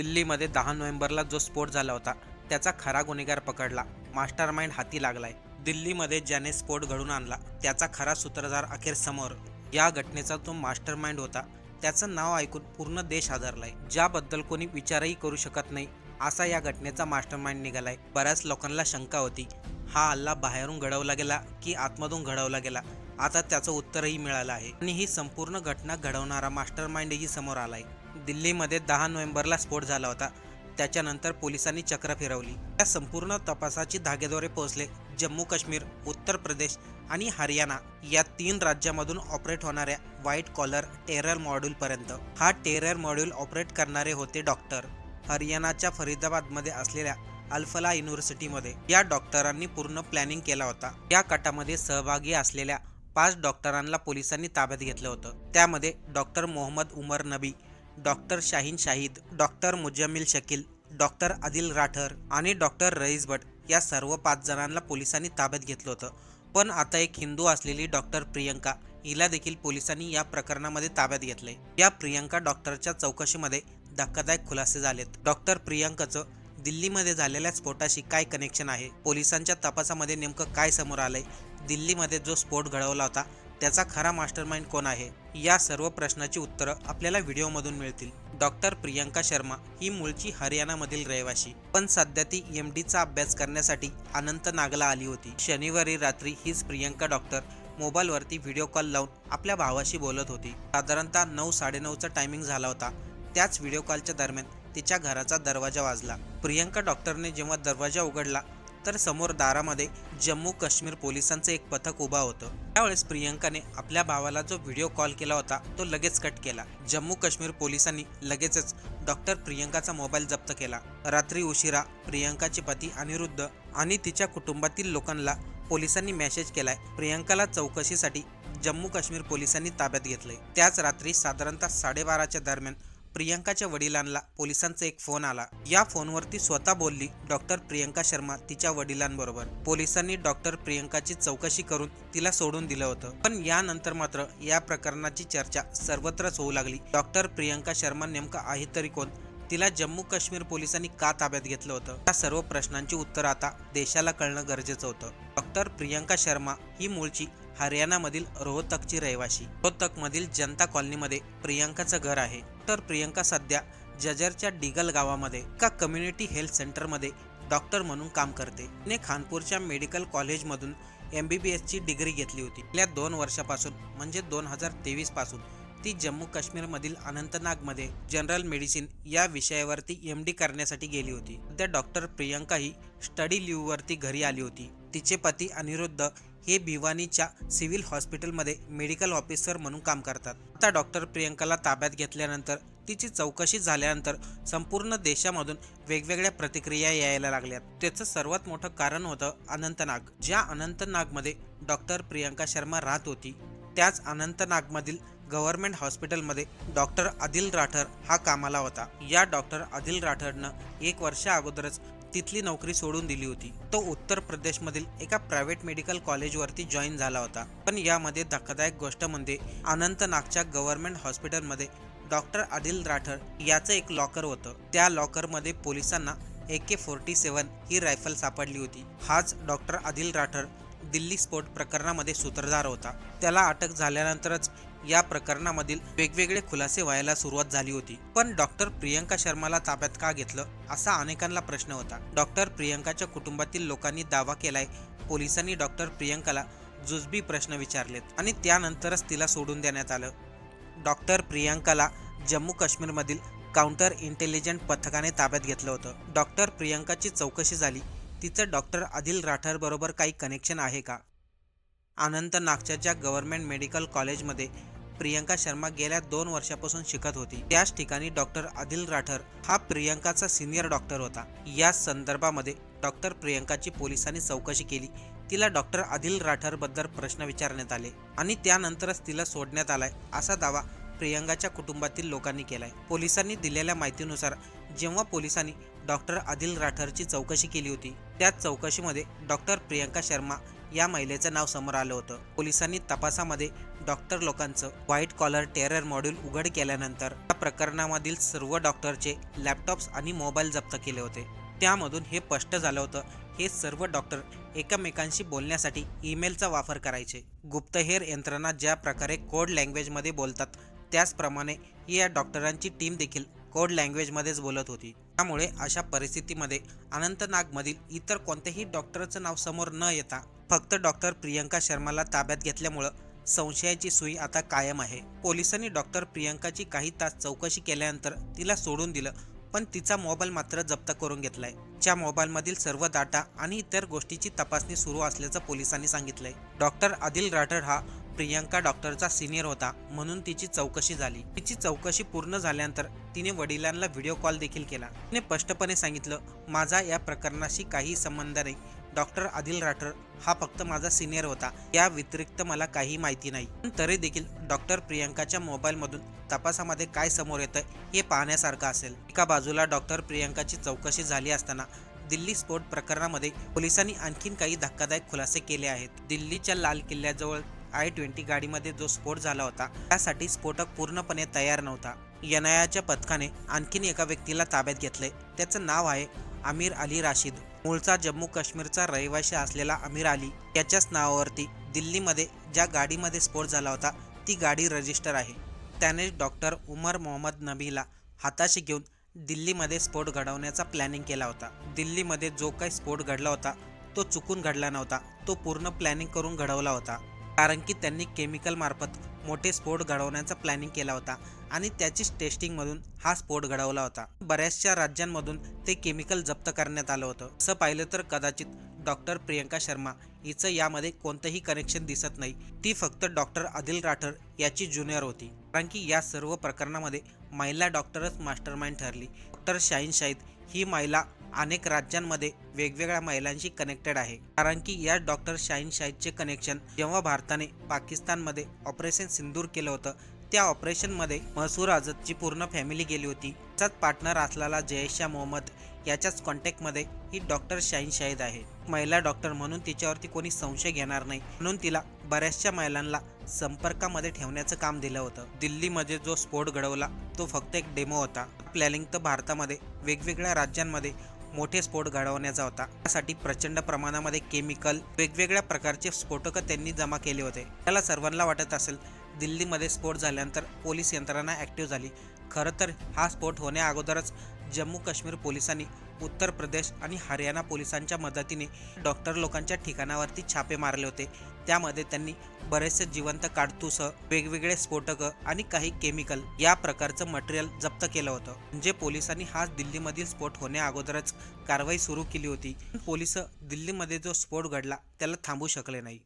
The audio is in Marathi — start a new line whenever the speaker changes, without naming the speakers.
दिल्लीमध्ये दहा नोव्हेंबरला जो स्फोट झाला होता त्याचा खरा गुन्हेगार पकडला. मास्टर माइंड हाती लागलाय. दिल्लीमध्ये ज्याने स्फोट घडून आणला त्याचा खरा सूत्रधार अखेर समोर. या घटनेचा तो मास्टर माइंड होता त्याचं नाव ऐकून पूर्ण देश हादरलाय ज्याबद्दल कोणी विचारही करू शकत नाही असा या घटनेचा मास्टर माइंड निघालाय. बऱ्याच लोकांना शंका होती हा हल्ला बाहेरून घडवला गेला की आतमधून घडवला गेला? आता त्याचं उत्तरही मिळालं आहे. आणि ही संपूर्ण घटना घडवणारा मास्टर माइंडही समोर आलाय. दिल्लीमध्ये दहा नोव्हेंबरला स्फोट झाला होता. त्याच्यानंतर पोलिसांनी चक्र फिरवली. या संपूर्ण तपासाची धागेद्वारे पोहोचले. जम्मू काश्मीर उत्तर प्रदेश आणि हरियाणा या तीन राज्यामधून ऑपरेट होणाऱ्या व्हाईट कॉलर टेरर मॉड्यूलपर्यंत. हा टेरर मॉड्यूल ऑपरेट करणारे होते डॉक्टर. हरियाणाच्या फरीदाबादमध्ये असलेल्या अल्फला युनिव्हर्सिटीमध्ये या डॉक्टरांनी पूर्ण प्लॅनिंग केला होता. या कटामध्ये सहभागी असलेल्या पाच डॉक्टरांना पोलिसांनी ताब्यात घेतलं होतं. त्यामध्ये doctor Mohammad Umar Nabi doctor Shaheen Shahid doctor Muzammil Shakeel doctor Adil Rather आणि डॉक्टर रईस भट या सर्व पाच जणांना पोलिसांनी ताब्यात घेतलं होतं. पण आता एक हिंदू असलेली डॉक्टर प्रियंका हिला देखील पोलिसांनी या प्रकरणामध्ये ताब्यात घेतले या प्रियंका डॉक्टरच्या चौकशीमध्ये धक्कादायक खुलासे झालेत. डॉक्टर प्रियंकाचं दिल्लीमध्ये झालेल्या स्फोटाशी काय कनेक्शन आहे? पोलिसांच्या तपासामध्ये नेमकं काय समोर आलंय? दिल्लीमध्ये जो स्फोट घडवला होता त्याचा खरा मास्टरमाइंड कोण आहे? या सर्व प्रश्नाची उत्तरं आपल्याला व्हिडिओमधून मिळतील. डॉक्टर प्रियंका शर्मा ही मूळची हरियाणामधील रहिवाशी. पण सध्या ती एम डीचा अभ्यास करण्यासाठी अनंत नागला आली होती. शनिवारी रात्री हीच प्रियंका डॉक्टर मोबाईलवरती व्हिडिओ कॉल लावून आपल्या भावाशी बोलत होती. साधारणतः नऊ साडेनऊचा टायमिंग झाला होता. त्याच व्हिडिओ कॉलच्या दरम्यान तिच्या घराचा दरवाजा वाजला. प्रियंका डॉक्टरने जेव्हा दरवाजा उघडला तर समोर दारामध्ये जम्मू काश्मीर पोलिसांचं एक पथक उभा होतं. त्यावेळेस प्रियंकाने आपल्या भावाला जो व्हिडिओ कॉल केला होता तो लगेच कट केला. जम्मू काश्मीर पोलिसांनी लगेचच डॉक्टर प्रियंकाचा मोबाईल जप्त केला. रात्री उशिरा प्रियंकाचे पती अनिरुद्ध आणि तिच्या कुटुंबातील लोकांना पोलिसांनी मेसेज केलाय. प्रियंकाला चौकशीसाठी जम्मू काश्मीर पोलिसांनी ताब्यात घेतलंय. त्याच रात्री साधारणतः साडेबाराच्या दरम्यान प्रियंकाच्या वडिलांना पोलिसांचा एक फोन आला. या फोनवरती स्वतः बोलली डॉक्टर प्रियंका शर्मा तिच्या वडिलांबरोबर. पोलिसांनी डॉक्टर प्रियंकाची चौकशी करून तिला सोडून दिलं होतं. पण यानंतर मात्र या प्रकरणाची चर्चा सर्वत्रच होऊ लागली. डॉक्टर प्रियंका शर्मा नेमका आहे तरी कोण? तिला जम्मू काश्मीर पोलिसांनी का ताब्यात घेतलं होतं? त्या सर्व प्रश्नांची उत्तर आता देशाला कळणं गरजेचं होतं. डॉक्टर प्रियंका शर्मा ही मूळची हरियाणामधील रोहतकची रहिवाशी. रोहतकमधील जनता कॉलनीमध्ये प्रियंकाचं घर आहे. तर प्रियंका सध्या जजरच्या डिगल गावामध्ये एका कम्युनिटी हेल्थ सेंटरमध्ये डॉक्टर म्हणून काम करते. तिने खानपूरच्या मेडिकल कॉलेजमधून एम बी बी एसची डिग्री घेतली होती. गेल्या दोन वर्षापासून म्हणजे दोन हजार तेवीसपासून ती जम्मू काश्मीरमधील अनंतनागमध्ये जनरल मेडिसिन या विषयावरती एम डी करण्यासाठी गेली होती. सध्या डॉक्टर प्रियंका ही स्टडी लिव्हवरती घरी आली होती. तिचे पती अनिरुद्ध हे भिवानीच्या सिव्हिल हॉस्पिटलमध्ये मेडिकल ऑफिसर म्हणून काम करतात. आता डॉक्टर प्रियंकाला ताब्यात घेतल्यानंतर तिची चौकशी झाल्यानंतर संपूर्ण देशामधून वेगवेगळ्या प्रतिक्रिया यायला लागल्यात. त्याचं सर्वात मोठं कारण होतं अनंतनाग. ज्या अनंतनागमध्ये डॉक्टर प्रियंका शर्मा राहत होती त्याच अनंतनागमधील गव्हर्नमेंट हॉस्पिटलमध्ये डॉक्टर आदिल राठर हा कामाला होता. या डॉक्टर आदिल राठरनं एक वर्षा अगोदरच तिथली नोकरी सोडून दिली होती. तो उत्तर प्रदेशमधील एका प्रायव्हेट मेडिकल कॉलेजवरती जॉईन झाला होता. पण यामध्ये धक्कादायक गोष्ट म्हणजे अनंतनागच्या गव्हर्नमेंट हॉस्पिटलमध्ये डॉक्टर आदिल राठर याचं एक लॉकर होतं. त्या लॉकरमध्ये पोलिसांना ए के फोर्टी सेवन ही रायफल सापडली होती. हाच डॉक्टर आदिल राठर दिल्ली स्फोट प्रकरणामध्ये सूत्रधार होता. त्याला अटक झाल्यानंतरच या प्रकरणामधील वेगवेगळे खुलासे व्हायला सुरुवात झाली होती. पण डॉक्टर प्रियंका शर्माला ताब्यात का घेतलं? असा अनेकांना प्रश्न होता. डॉक्टर प्रियंकाच्या कुटुंबातील लोकांनी दावा केलाय पोलिसांनी डॉक्टर प्रियंकाला जुजबी प्रश्न विचारलेत आणि त्यानंतरच तिला सोडून देण्यात आलं. डॉक्टर प्रियंकाला जम्मू काश्मीरमधील काउंटर इंटेलिजंट पथकाने ताब्यात घेतलं होतं. डॉक्टर प्रियंकाची चौकशी झाली. तिचं डॉक्टर आदिल राठरबरोबर काही कनेक्शन आहे का? अनंतनागच्या ज्या गव्हर्नमेंट मेडिकल कॉलेजमध्ये प्रियंका शर्मा गेल्या दोन वर्षापासून शिकत होती. त्याच ठिकाणी डॉक्टर आदिल राठर हा प्रियंकाचा सिनियर डॉक्टर होता. या संदर्भामध्ये डॉक्टर प्रियंकाची पोलिसांनी चौकशी केली. तिला डॉक्टर आदिल राठरबद्दल प्रश्न विचारण्यात आले आणि त्यानंतरच तिला सोडण्यात आलाय असा दावा प्रियंकाच्या कुटुंबातील लोकांनी केलाय. पोलिसांनी दिलेल्या माहितीनुसार जेव्हा पोलिसांनी डॉक्टर आदिल राठरची चौकशी केली होती त्या चौकशीमध्ये डॉक्टर प्रियंका शर्मा या महिलेचं नाव समोर आलं होतं. पोलिसांनी तपासामध्ये डॉक्टर लोकांचं व्हाईट कॉलर टेरर मॉड्यूल उघड केल्यानंतर या प्रकरणामधील सर्व डॉक्टरचे लॅपटॉप्स आणि मोबाईल जप्त केले होते. त्यामधून हे स्पष्ट झालं होतं हे सर्व डॉक्टर एकमेकांशी बोलण्यासाठी ईमेलचा वापर करायचे. गुप्तहेर यंत्रणा ज्या प्रकारे कोड लँग्वेजमध्ये बोलतात त्याचप्रमाणे या डॉक्टरांची टीम देखील कोड लँग्वेजमध्येच बोलत होती. त्यामुळे अशा परिस्थितीमध्ये अनंतनागमधील इतर कोणत्याही डॉक्टरचं नाव समोर न येता फक्त डॉक्टर प्रियंका शर्माला ताब्यात घेतल्यामुळं संशयाची सुई आता कायम आहे. पोलिसांनी डॉक्टर प्रियंकाची काही तास चौकशी केल्यानंतर तिला सोडून दिलं पण तिचा मोबाईल मात्र जप्त करून घेतलाय. त्या मोबाईलमधील सर्व डाटा आणि इतर गोष्टीची तपासणी सुरू असल्याचं पोलिसांनी सांगितलंय. डॉक्टर आदिल राठोड हा प्रियंका डॉक्टरचा सिनियर होता म्हणून तिची चौकशी झाली. तिची चौकशी पूर्ण झाल्यानंतर तिने वडिलांना व्हिडिओ कॉल देखील केला. तिने स्पष्टपणे सांगितलं माझा या प्रकरणाशी काही संबंध नाही. डॉक्टर आदिल राठोड हा फक्त माझा सिनियर होता. या व्यतिरिक्त मला काही माहिती नाही. पण तरी देखील डॉक्टर प्रियंकाच्या मोबाईलमधून तपासामध्ये काय समोर येतं हे पाहण्यासारखं असेल. एका बाजूला डॉक्टर प्रियंकाची चौकशी झाली असताना दिल्ली स्फोट प्रकरणामध्ये पोलिसांनी आणखीन काही धक्कादायक खुलासे केले आहेत. दिल्लीच्या लाल किल्ल्याजवळ आय ट्वेंटी गाडीमध्ये जो स्फोट झाला होता त्यासाठी स्फोटक पूर्णपणे तयार नव्हता. एनआयच्या पथकाने आणखीन एका व्यक्तीला ताब्यात घेतले. त्याचं नाव आहे आमिर अली राशीद. मूळचा जम्मू काश्मीरचा रहिवासी असलेला आमिर अली याच्याच नावावरती दिल्लीमध्ये ज्या गाडीमध्ये स्फोट झाला होता ती गाडी रजिस्टर आहे. त्याने डॉक्टर उमर मोहम्मद नबीला हाताशी घेऊन दिल्लीमध्ये स्फोट घडवण्याचा प्लॅनिंग केला होता. दिल्लीमध्ये जो काही स्फोट घडला होता तो चुकून घडला नव्हता. तो पूर्ण प्लॅनिंग करून घडवला होता. कारण की त्यांनी केमिकलमार्फत मोठे स्फोट घडवण्याचा प्लॅनिंग केला होता आणि त्याचीच टेस्टिंगमधून हा स्फोट घडवला होता. बऱ्याचशा राज्यांमधून ते केमिकल जप्त करण्यात आलं होतं. असं पाहिलं तर कदाचित डॉक्टर प्रियंका शर्मा हिचं यामध्ये कोणतंही कनेक्शन दिसत नाही. ती फक्त डॉक्टर आदिल राठर याची ज्युनियर होती. कारण की या सर्व प्रकरणामध्ये महिला डॉक्टरच मास्टरमाइंड ठरली. डॉक्टर शाहीन शाहीद ही महिला अनेक राज्यांमध्ये वेगवेगळ्या महिलांशी कनेक्टेड आहे. कारण की या डॉक्टर शाहीन शाहीदचे कनेक्शन जेव्हा भारताने पाकिस्तानमध्ये ऑपरेशन सिंदूर केलं होतं त्या ऑपरेशनमध्ये महसूर आझदची पूर्ण फॅमिली गेली होती. त्याचाच पार्टनर असलेला जयशा मोहम्मद याच्याच कॉन्टॅक्टमध्ये ही डॉक्टर शाहीन शाहीद आहे. महिला डॉक्टर म्हणून तिच्यावरती कोणी संशय घेणार नाही. म्हणून तिला बऱ्याचशा महिलांना संपर्कामध्ये ठेवण्याचं काम दिलं होतं. दिल्लीमध्ये जो स्फोट घडवला तो फक्त एक डेमो होता. प्लॅनिंग तर भारतामध्ये वेगवेगळ्या राज्यांमध्ये मोठे स्फोट घडवण्याचा होता. त्यासाठी प्रचंड प्रमाणामध्ये केमिकल वेगवेगळ्या प्रकारचे स्फोटकं त्यांनी जमा केले होते. त्याला सर्वांना वाटत असेल दिल्लीमध्ये स्फोट झाल्यानंतर पोलीस यंत्रणा ॲक्टिव्ह झाली. खरं तर हा स्फोट होण्या अगोदरच जम्मू काश्मीर पोलिसांनी उत्तर प्रदेश आणि हरियाणा पोलिसांच्या मदतीने डॉक्टर लोकांच्या ठिकाणावरती छापे मारले होते. त्यामध्ये त्यांनी बरेचसे जिवंत काडतूस वेगवेगळे स्फोटकं आणि काही केमिकल या प्रकारचं मटेरियल जप्त केलं होतं. म्हणजे पोलिसांनी हा दिल्लीमधील स्फोट होण्या अगोदरच कारवाई सुरू केली होती. पोलीस दिल्लीमध्ये जो स्फोट घडला त्याला थांबू शकले नाही.